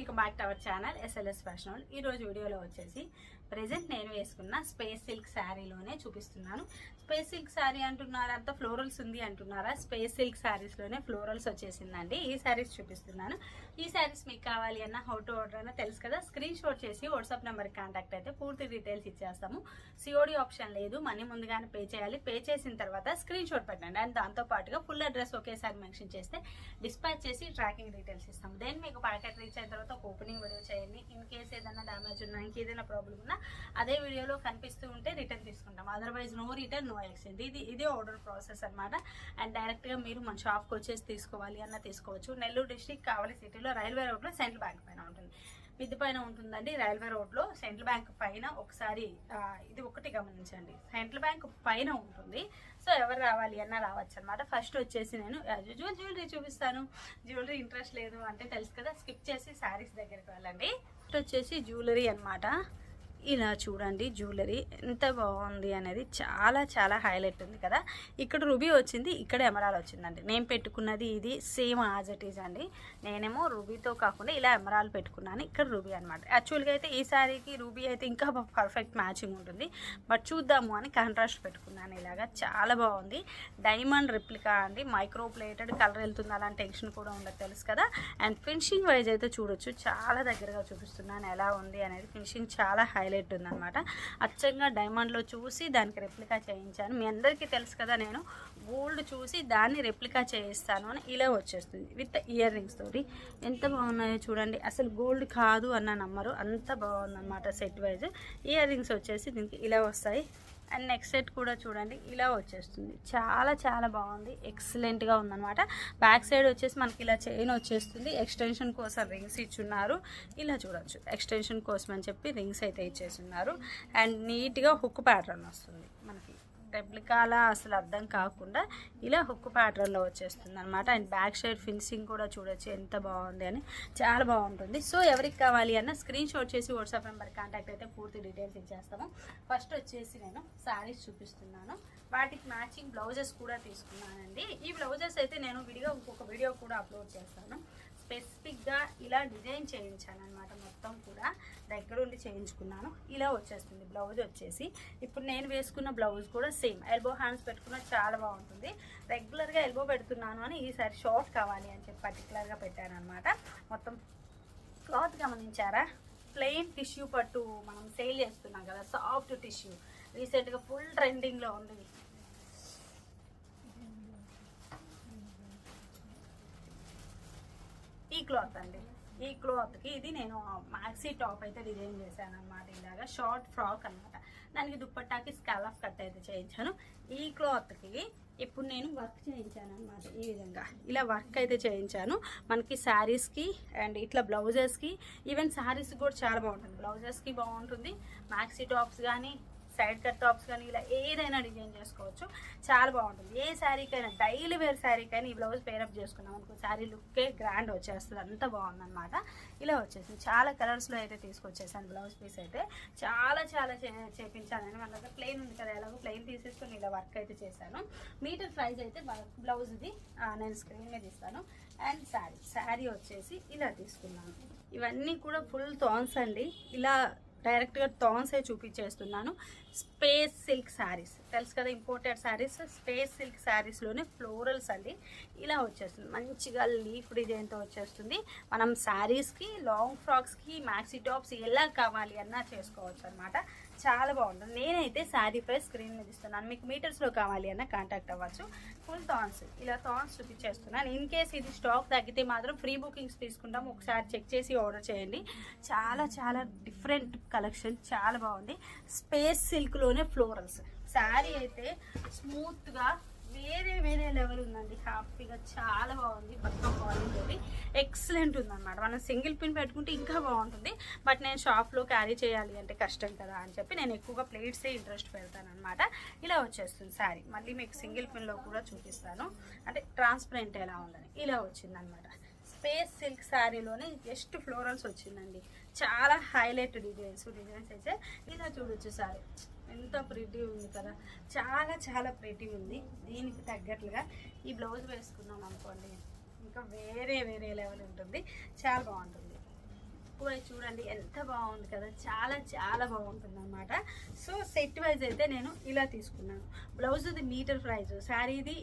Welcome back to our channel SLS fashion ఈ రోజు వీడియోలో వచ్చేసి ప్రెసెంట్ నేను వేసుకున్న స్పేస్ సిల్క్ శారీలోనే చూపిస్తున్నాను. స్పేస్ సిల్క్ శారీ అంటున్నారా? అంత ఫ్లోరల్స్ ఉంది అంటున్నారా? స్పేస్ సిల్క్ శారీస్లోనే ఫ్లోరల్స్ వచ్చేసిందండి. ఈ శారీస్ చూపిస్తున్నాను. ఈ శారీస్ మీకు కావాలి అన్న హౌ టు ఆర్డర్ అన్న తెలుసు కదా? స్క్రీన్ షాట్ చేసి వాట్సాప్ నెంబర్కి కాంటాక్ట్ అయితే పూర్తి డీటెయిల్స్ ఇచ్చేస్తాము. సిఓడి ఆప్షన్ లేదు మనీ ముందుగానే పే చేయాలి. పే చేసిన తర్వాత స్క్రీన్ షాట్ పెట్టండి. అండ్ దాంతో పాటుగా ఫుల్ అడ్రస్ ఒకేసారి మెన్షన్ చేస్తే డిస్పాచ్ చేసి ట్రాకింగ్ డీటెయిల్స్ ఇస్తాము. దెన్ మీకు ప్యాకెట్ రీచ్ అయిన తర్వాత ఒక ఓపెనింగ్ వీడియో చేయండి. ఇన్ కేస్ ఏదైనా డ్యామేజ్ ఉన్నా ఇంకేదైనా ప్రాబ్లం ఉన్నా అదే వీడియోలో కనిపిస్తూ ఉంటే రిటర్న్ తీసుకుంటాం. Otherwise no return no exchange ఇది ఇదే ఆర్డర్ ప్రాసెస్ అనమాట అండ్ డైరెక్ట్గా మీరు మన షాప్కి వచ్చేసి తీసుకోవాలి అన్న తీసుకోవచ్చు. నెల్లూరు డిస్టిక్ కావలి సిటీలో రైల్వే రోడ్లో సెంట్రల్ బ్యాంక్ పైన ఉంటుంది. మిద్ది పైన ఉంటుందండి రైల్వే రోడ్లో. సెంట్రల్ బ్యాంక్ పైన ఒకసారి ఇది ఒకటి గమనించండి. సెంట్రల్ బ్యాంక్ పైన ఉంటుంది. సో ఎవరు రావాలి అన్న రావచ్చు అనమాట ఫస్ట్ వచ్చేసి నేను యూజువల్ జ్యువెలరీ చూపిస్తాను. జ్యువెలరీ ఇంట్రెస్ట్ లేదు అంటే తెలుసు కదా స్కిప్ చేసి శారీస్ దగ్గరికి వెళ్ళండి. ఫస్ట్ వచ్చేసి జ్యువెలరీ అన్నమాట. ఇలా చూడండి జ్యువెలరీ ఎంత బాగుంది అనేది చాలా చాలా హైలైట్ ఉంది కదా. ఇక్కడ రూబీ వచ్చింది ఇక్కడ ఎమరాల్ వచ్చిందండి. నేను పెట్టుకున్నది ఇది సేమ్ యాజ్ ఇట్ ఈజ్ అండి. నేనేమో రూబీతో కాకుండా ఇలా ఎమరాల్ పెట్టుకున్నాను ఇక్కడ రూబీ అనమాట యాక్చువల్గా అయితే ఈ శారీకి రూబీ అయితే ఇంకా పర్ఫెక్ట్ మ్యాచింగ్ ఉంటుంది. బట్ చూద్దాము అని కాంట్రాస్ట్ పెట్టుకున్నాను ఇలాగా. చాలా బాగుంది. డైమండ్ రిప్లికా అండి. మైక్రో ప్లేటెడ్ కలర్ వెళ్తుంది అలాంటి టెన్షన్ కూడా ఉండదు తెలుసు కదా. అండ్ ఫినిషింగ్ వైజ్ అయితే చూడొచ్చు. చాలా దగ్గరగా చూపిస్తున్నాను ఎలా ఉంది అనేది. ఫినిషింగ్ చాలా హైలైట్ ఉందన్నమాట. అచ్చంగా డైమండ్లో చూసి దానికి రెప్లికా చేయించాను. మీ అందరికీ తెలుసు కదా నేను గోల్డ్ చూసి దాన్ని రెప్లికా చేయిస్తాను అని ఇలా వచ్చేస్తుంది. విత్ ఇయర్ రింగ్స్ తోటి. ఎంత బాగున్నాయో చూడండి. అసలు గోల్డ్ కాదు అన్న నమ్మరు. అంత బాగుందన్నమాట సెట్ వైజ్. ఇయర్ రింగ్స్ వచ్చేసి దీనికి ఇలా వస్తాయి. అండ్ నెక్స్ట్ సెట్ కూడా చూడండి ఇలా వచ్చేస్తుంది. చాలా చాలా బాగుంది. ఎక్సలెంట్గా ఉందన్నమాట. బ్యాక్ సైడ్ వచ్చేసి మనకి ఇలా చైన్ వచ్చేస్తుంది. ఎక్స్టెన్షన్ కోసం రింగ్స్ ఇచ్చున్నారు. ఇలా చూడొచ్చు. ఎక్స్టెన్షన్ కోసం అని చెప్పి రింగ్స్ అయితే ఇచ్చేస్తున్నారు. అండ్ నీట్గా హుక్ ప్యాటర్న్ వస్తుంది. రెప్లికాల అసలు అర్థం కాకుండా ఇలా హుక్ ప్యాటర్న్లో వచ్చేస్తుంది అనమాట అండ్ బ్యాక్ సైడ్ ఫినిషింగ్ కూడా చూడొచ్చు ఎంత బాగుంది అని. చాలా బాగుంటుంది. సో ఎవరికి కావాలి అన్న స్క్రీన్ షాట్ చేసి వాట్సాప్ నెంబర్ కాంటాక్ట్ అయితే పూర్తి డీటెయిల్స్ ఇచ్చేస్తాము. ఫస్ట్ వచ్చేసి నేను శారీస్ చూపిస్తున్నాను. వాటికి మ్యాచింగ్ బ్లౌజెస్ కూడా తీసుకున్నానండి. ఈ బ్లౌజెస్ అయితే నేను విడిగా ఇంకొక వీడియో కూడా అప్లోడ్ చేస్తాను. స్పెసిఫిక్గా ఇలా డిజైన్ చేయించాను అనమాట మొత్తం కూడా. దగ్గరుండి చేయించుకున్నాను. ఇలా వచ్చేస్తుంది. బ్లౌజ్ వచ్చేసి ఇప్పుడు నేను వేసుకున్న బ్లౌజ్ కూడా సేమ్. ఎల్బో హ్యాండ్స్ పెట్టుకున్న చాలా బాగుంటుంది. రెగ్యులర్గా ఎల్బో పెడుతున్నాను అని ఈసారి షార్ట్ కావాలి అని చెప్పి పర్టికులర్గా పెట్టాను అనమాట మొత్తం క్లాత్ గమనించారా? ప్లెయిన్ టిష్యూ పట్టు మనం సేల్ చేస్తున్నాం కదా సాఫ్ట్ టిష్యూ రీసెంట్గా ఫుల్ ట్రెండింగ్లో ఉంది ఈ క్లాత్ అండి. ఈ క్లాత్కి ఇది నేను మ్యాక్సీ టాప్ అయితే డిజైన్ చేశాను అనమాట ఇలాగా. షార్ట్ ఫ్రాక్ అనమాట దానికి దుప్పట్టాకి స్కాలఫ్ కట్ అయితే చేయించాను. ఈ క్లాత్కి ఇప్పుడు నేను వర్క్ చేయించాను అనమాట ఈ విధంగా. ఇలా వర్క్ అయితే చేయించాను. మనకి శారీస్కి అండ్ ఇట్లా బ్లౌజెస్కి ఈవెన్ శారీస్కి కూడా చాలా బాగుంటుంది. బ్లౌజెస్కి బాగుంటుంది. మ్యాక్సీ టాప్స్ కానీ సైడ్ కట్ టాప్స్ కానీ ఇలా ఏదైనా డిజైన్ చేసుకోవచ్చు. చాలా బాగుంటుంది. ఏ శారీకైనా డైలీ వేర్ శారీకైనా ఈ బ్లౌజ్ పేరప్ చేసుకున్నాం అనుకో శారీ లుక్కే గ్రాండ్ వచ్చేస్తుంది. అంత బాగుందన్నమాట. ఇలా వచ్చేసింది. చాలా కలర్స్లో అయితే తీసుకొచ్చేసాను బ్లౌజ్ పీస్ అయితే. చాలా చాలా చే మన దగ్గర ప్లెయిన్ ఉంది కదా ఎలాగో ప్లెయిన్ తీసేసుకొని ఇలా వర్క్ అయితే చేశాను. మీటర్ ప్రైస్ అయితే బ్లౌజ్ది నేను స్క్రీన్ మీద ఇస్తాను. అండ్ శారీ శారీ వచ్చేసి ఇలా తీసుకున్నాను ఇవన్నీ కూడా ఫుల్ థాన్స్ అండి. ఇలా డైరెక్ట్గా థాన్సే చూపించేస్తున్నాను. Space silk saris. తెలుసు కదా ఇంపోర్టెడ్ శారీస్? స్పేస్ సిల్క్ శారీస్లోనే ఫ్లోరల్స్ అండి. ఇలా వచ్చేస్తుంది. మంచిగా లీఫ్ డిజైన్తో వచ్చేస్తుంది. మనం శారీస్కి లాంగ్ ఫ్రాక్స్కి మ్యాక్సీ టాప్స్ ఎలా కావాలి అన్నా చేసుకోవచ్చు అనమాట చాలా బాగుంటుంది. నేనైతే శారీ పై స్క్రీన్ మీద ఇస్తున్నాను. మీకు మీటర్స్లో కావాలి అన్న కాంటాక్ట్ అవ్వచ్చు. ఫుల్ థాన్స్ ఇలా థాన్స్ చూపించేస్తున్నాను. ఇన్ కేస్ ఇది స్టాక్ తగ్గితే మాత్రం ఫ్రీ బుకింగ్స్ తీసుకుంటాం. ఒకసారి చెక్ చేసి ఆర్డర్ చేయండి. చాలా చాలా డిఫరెంట్ కలెక్షన్ చాలా బాగుంది. స్పేస్ సిల్క్లోనే ఫ్లోరల్స్ శారీ అయితే స్మూత్గా వేరే వేరే లెవెల్ ఉందండి. హ్యాపీగా చాలా బాగుంది. పక్క క్వాలిటీ ఎక్సలెంట్ ఉందన్నమాట. మనం సింగిల్ పిన్ పెట్టుకుంటే ఇంకా బాగుంటుంది. బట్ నేను షాప్లో క్యారీ చేయాలి అంటే కష్టం కదా అని చెప్పి నేను ఎక్కువగా ప్లేట్సే ఇంట్రెస్ట్ పెడతాను అనమాట ఇలా వచ్చేస్తుంది శారీ మళ్ళీ మీకు సింగిల్ పిన్లో కూడా చూపిస్తాను. అంటే ట్రాన్స్పరెంట్ ఎలా ఉందని. ఇలా వచ్చిందనమాట స్పేస్ సిల్క్ శారీలోనే జస్ట్ ఫ్లోరల్స్ వచ్చిందండి. చాలా హైలైట్ డిజైన్స్ డిజైన్స్ అయితే. ఇలా చూడొచ్చు శారీ ఎంత ప్రిటీ ఉంది కదా. చాలా చాలా ప్రిటీ ఉంది. దీనికి తగ్గట్లుగా ఈ బ్లౌజ్ వేసుకున్నాం అనుకోండి. ఇంకా వేరే వేరే లెవెల్ ఉంటుంది. చాలా బాగుంటుంది. లుక్ చూడండి ఎంత బాగుంది కదా. చాలా చాలా బాగుంటుంది అనమాట సో సెట్ వైజ్ అయితే నేను ఇలా తీసుకున్నాను. బ్లౌజ్ది మీటర్ ప్రైజ్ శారీది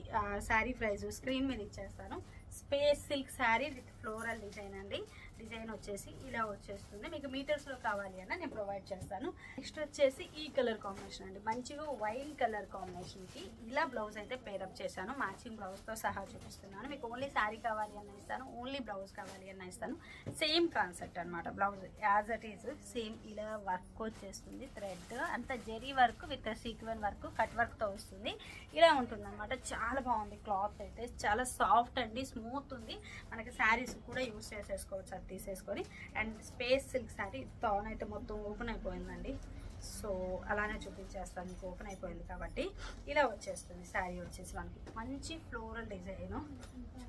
శారీ ప్రైజ్ స్క్రీన్ మీద ఇచ్చేస్తాను. Space silk sari with floral design అండి. డిజైన్ వచ్చేసి ఇలా వచ్చేస్తుంది. మీకు మీటర్స్లో కావాలి అన్న నేను ప్రొవైడ్ చేస్తాను. నెక్స్ట్ వచ్చేసి ఈ కలర్ కాంబినేషన్ అండి. మంచిగా వైన్ కలర్ కాంబినేషన్కి ఇలా బ్లౌజ్ అయితే పేరప్ చేశాను. మ్యాచింగ్ బ్లౌజ్తో సహా చూపిస్తున్నాను. మీకు ఓన్లీ శారీ కావాలి అన్న ఇస్తాను. ఓన్లీ బ్లౌజ్ కావాలి అన్న ఇస్తాను. సేమ్ కాన్సెప్ట్ అనమాట blouse as it is same ఇలా వర్క్ వచ్చేస్తుంది. థ్రెడ్ అంత zari work with sequin work cut వర్క్తో వస్తుంది. ఇలా ఉంటుంది అనమాట చాలా బాగుంది. క్లాత్ అయితే చాలా సాఫ్ట్ అండి స్మూత్ ఉంది. మనకి శారీస్ కూడా యూస్ చేసేసుకోవచ్చు అది తీసేసుకొని. అండ్ స్పేస్ సిల్క్ శారీ తాన్ అయితే మొత్తం ఓపెన్ అయిపోయిందండి. సో అలానే చూపించేస్తాను మీకు ఓపెన్ అయిపోయింది కాబట్టి. ఇలా వచ్చేస్తుంది శారీ వచ్చేసి మనకి. మంచి ఫ్లోరల్ డిజైన్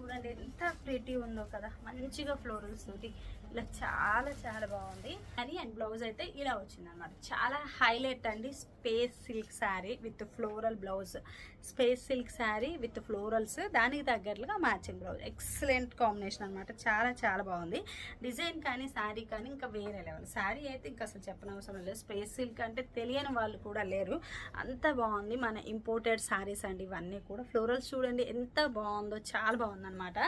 చూడండి ఎంత ప్రిటీ ఉందో కదా. మంచిగా ఫ్లోరల్స్ తోటి ఇలా చాలా చాలా బాగుంది. అని అండ్ బ్లౌజ్ అయితే ఇలా వచ్చింది అనమాట చాలా హైలైట్ అండి space silk sari with floral blouse space silk sari with florals దానికి తగ్గట్లుగా మ్యాచింగ్ బ్లౌజ్ ఎక్సలెంట్ కాంబినేషన్ అనమాట చాలా చాలా బాగుంది. డిజైన్ కానీ శారీ కానీ ఇంకా వేరే లెవెల్ శారీ అయితే ఇంకా అసలు చెప్పనవసరం లేదు. స్పేస్ సిల్క్ అంటే తెలియని వాళ్ళు కూడా లేరు. అంత బాగుంది మన ఇంపోర్టెడ్ శారీస్ అండి ఇవన్నీ కూడా. ఫ్లోరల్స్ చూడండి ఎంత బాగుందో చాలా బాగుందన్నమాట.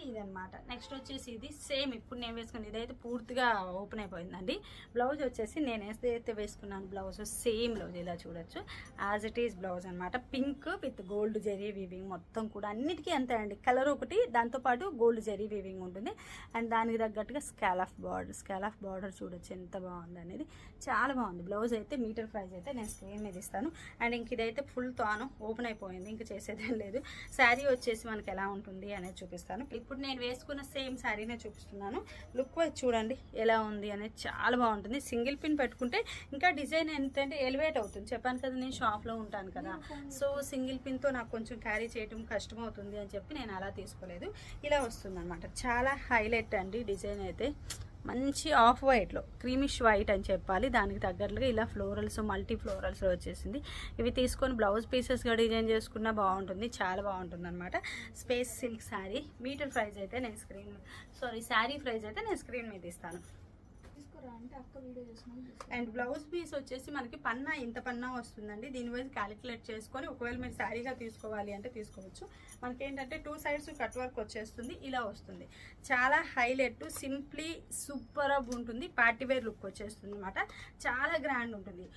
ఇదనమాట నెక్స్ట్ వచ్చేసి ఇది సేమ్ ఇప్పుడు నేను వేసుకున్న ఇదైతే పూర్తిగా ఓపెన్ అయిపోయిందండి. బ్లౌజ్ వచ్చేసి నేను ఏదైతే వేసుకున్నాను బ్లౌజ్ సేమ్ బ్లౌజ్ ఇలా చూడొచ్చు. యాజ్ ఇట్ ఈస్ బ్లౌజ్ అనమాట pink with gold zari weaving మొత్తం కూడా అన్నిటికీ అంతే అండి. కలర్ ఒకటి దాంతోపాటు గోల్డ్ జెరీ వీవింగ్ ఉంటుంది. అండ్ దానికి తగ్గట్టుగా scallop border scallop border చూడొచ్చు ఎంత బాగుంది అనేది. చాలా బాగుంది. బ్లౌజ్ అయితే మీటర్ ప్రైజ్ అయితే నేను స్క్రీన్ మీద ఇస్తాను. అండ్ ఇంక ఇదైతే ఫుల్ తాను ఓపెన్ అయిపోయింది. ఇంక చేసేదేం లేదు. శారీ వచ్చేసి మనకి ఎలా ఉంటుంది అనేది చూపిస్తాను. ఇప్పుడు నేను వేసుకున్న సేమ్ శారీనే చూపిస్తున్నాను. లుక్ వైజ్ చూడండి ఎలా ఉంది అనేది చాలా బాగుంటుంది. సింగిల్ పిన్ పెట్టుకుంటే ఇంకా డిజైన్ ఏంటంటే ఎలివేట్ అవుతుంది. చెప్పాను కదా నేను షాప్లో ఉంటాను కదా. సో సింగిల్ పిన్తో నాకు కొంచెం క్యారీ చేయడం కష్టం అవుతుంది అని చెప్పి నేను అలా తీసుకోలేదు. ఇలా వస్తుంది చాలా హైలైట్ అండి డిజైన్ అయితే. మంచి ఆఫ్ వైట్లో క్రీమిష్ వైట్ అని చెప్పాలి. దానికి తగ్గట్లుగా ఇలా ఫ్లోరల్స్ మల్టీ ఫ్లోరల్స్ వచ్చేసింది. ఇవి తీసుకొని బ్లౌజ్ పీసెస్గా డిజైన్ చేసుకున్నా బాగుంటుంది. చాలా బాగుంటుంది అనమాట space silk sari. Meter price అయితే నేను స్క్రీన్ సారీ శారీ ప్రైజ్ అయితే నేను స్క్రీన్ మీద ఇస్తాను. అండ్ బ్లౌజ్ పీస్ వచ్చేసి మనకి పన్నా ఇంత పన్నా వస్తుందండి. దీని వైజ్ క్యాలిక్యులేట్ చేసుకొని ఒకవేళ మీరు శారీగా తీసుకోవాలి అంటే తీసుకోవచ్చు. మనకి ఏంటంటే టూ సైడ్స్ కట్ వర్క్ వచ్చేస్తుంది ఇలా వస్తుంది. చాలా హైలైట్ సింప్లీ సూపర్ ఉంటుంది. పార్టీవేర్ లుక్ వచ్చేస్తుంది అనమాట చాలా గ్రాండ్ ఉంటుంది.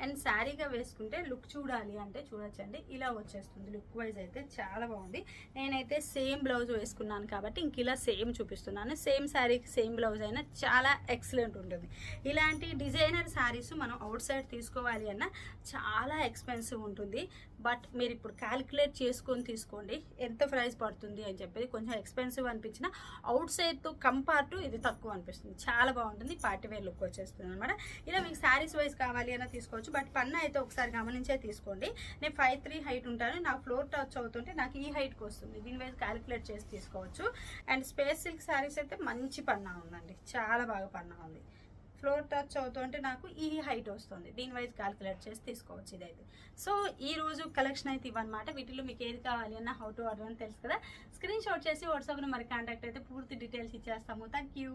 అండ్ శారీగా వేసుకుంటే లుక్ చూడాలి అంటే చూడొచ్చండి. ఇలా వచ్చేస్తుంది. లుక్ వైజ్ అయితే చాలా బాగుంది. నేనైతే సేమ్ బ్లౌజ్ వేసుకున్నాను కాబట్టి ఇంక ఇలా సేమ్ చూపిస్తున్నాను. సేమ్ శారీకి సేమ్ బ్లౌజ్ అయినా చాలా ఎక్సలెంట్ ఉంటుంది. ఇలాంటి డిజైనర్ శారీస్ మనం అవుట్ సైడ్ తీసుకోవాలి అన్న చాలా ఎక్స్పెన్సివ్ ఉంటుంది. బట్ మీరు ఇప్పుడు క్యాలిక్యులేట్ చేసుకొని తీసుకోండి. ఎంత ప్రైస్ పడుతుంది అని చెప్పేది కొంచెం ఎక్స్పెన్సివ్ అనిపించిన అవుట్ సైడ్తో కంపార్ట్ ఇది తక్కువ అనిపిస్తుంది. చాలా బాగుంటుంది. పార్టీ వేర్ లుక్ వచ్చేస్తుంది అనమాట ఇలా మీకు శారీస్ వైజ్ కావాలి అయినా తీసుకోవచ్చు. బట్ పన్ను అయితే ఒకసారి గమనించే తీసుకోండి. నేను ఫైవ్ త్రీ హైట్ ఉంటాను. నాకు ఫ్లోర్ టచ్ అవుతుంటే నాకు ఈ హైట్కి వస్తుంది. దీని వైజ్ క్యాలిక్యులేట్ చేసి తీసుకోవచ్చు. అండ్ స్పేస్ సిల్క్ శారీస్ అయితే మంచి పన్నా ఉందండి. చాలా బాగా పన్నా ఉంది. ఫ్లోర్ టచ్ అవుతుంటే నాకు ఈ హైట్ వస్తుంది. దీని వైజ్ క్యాలిక్యులేట్ చేసి తీసుకోవచ్చు ఇదైతే. సో ఈ రోజు కలెక్షన్ అయితే ఇవన్నమాట వీటిలో మీకు ఏది కావాలి అన్న హౌ టు ఆర్డర్ అని తెలుసు కదా? స్క్రీన్ షాట్ చేసి వాట్సాప్లో మరి కాంటాక్ట్ అయితే పూర్తి డీటెయిల్స్ ఇచ్చేస్తాము. Thank you